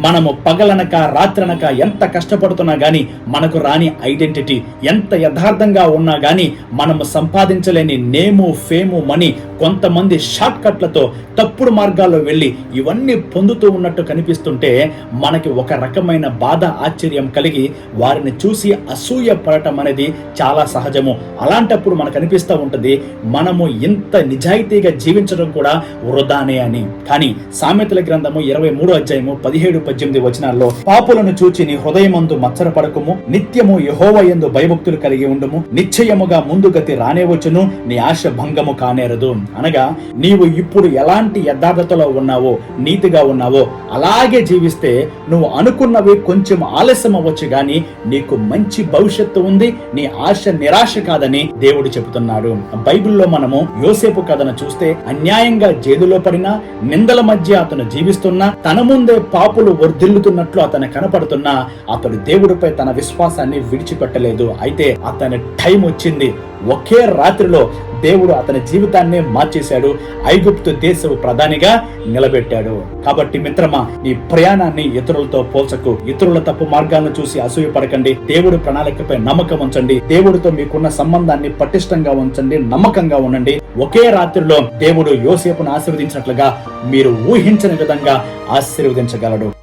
మనము పగలనక రాత్రనక ఎంత కష్టపడుతున్నా కానీ మనకు రాని ఐడెంటిటీ ఎంత యథార్థంగా ఉన్నా కానీ మనము సంపాదించలేని నేము ఫేము మనీ కొంతమంది షార్ట్ కట్లతో తప్పుడు మార్గాల్లో వెళ్ళి ఇవన్నీ పొందుతూ ఉన్నట్టు కనిపిస్తుంటే మనకి ఒక రకమైన బాధ ఆశ్చర్యం కలిగి వారిని చూసి అసూయ పడటం అనేది చాలా సహజము. అలాంటప్పుడు మనకు అనిపిస్తూ ఉంటుంది మనము ఇంత నిజాయితీగా జీవించడం కూడా వృధానే అని. కానీ సామెతల గ్రంథము ఇరవై మూడు అధ్యాయము పదిహేడు పద్దెనిమిది వచనాల్లో పాపులను చూచి నీ హృదయమందు మచ్చరపడకము నిత్యము యహోవ యందు భయభక్తులు కలిగి ఉండము నిశ్చయముగా ముందుగతి రానే వచ్చును నీ ఆశ భంగము కానేరదు. అనగా నీవు ఇప్పుడు ఎలాంటి యథార్థతలో ఉన్నావో నీతిగా ఉన్నావో అలాగే జీవిస్తే నువ్వు అనుకున్నవి కొంచెం ఆలస్యం అవ్వచ్చు గాని నీకు మంచి భవిష్యత్తు ఉంది నీ ఆశ నిరాశ కాదని దేవుడు చెబుతున్నాడు. బైబిల్లో మనము యోసేపు కథను చూస్తే అన్యాయంగా జైలులో పడినా నిందల మధ్య అతను జీవిస్తున్నా తన ముందే పాపులు వర్ధిల్లుతున్నట్లు అతను కనపడుతున్నా అతడు దేవుడిపై తన విశ్వాసాన్ని విడిచిపెట్టలేదు. అయితే అతని టైం వచ్చింది. ఒకే రాత్రిలో దేవుడు అతని జీవితాన్నే మార్చేశాడు. ఐగుప్తు దేశపు ప్రధానిగా నిలబెట్టాడు. కాబట్టి మిత్రమా నీ ప్రయాణాన్ని ఇతరులతో పోల్చకు. ఇతరుల తప్పు మార్గాలను చూసి అసూయ పడకండి దేవుడు ప్రణాళికపై నమ్మకం ఉంచండి. దేవుడితో మీకున్న సంబంధాన్ని పటిష్టంగా ఉంచండి. నమ్మకంగా ఉండండి. ఒకే రాత్రిలో దేవుడు యోసేపును ఆశీర్వదించినట్లుగా మీరు ఊహించని విధంగా ఆశీర్వదించగలడు.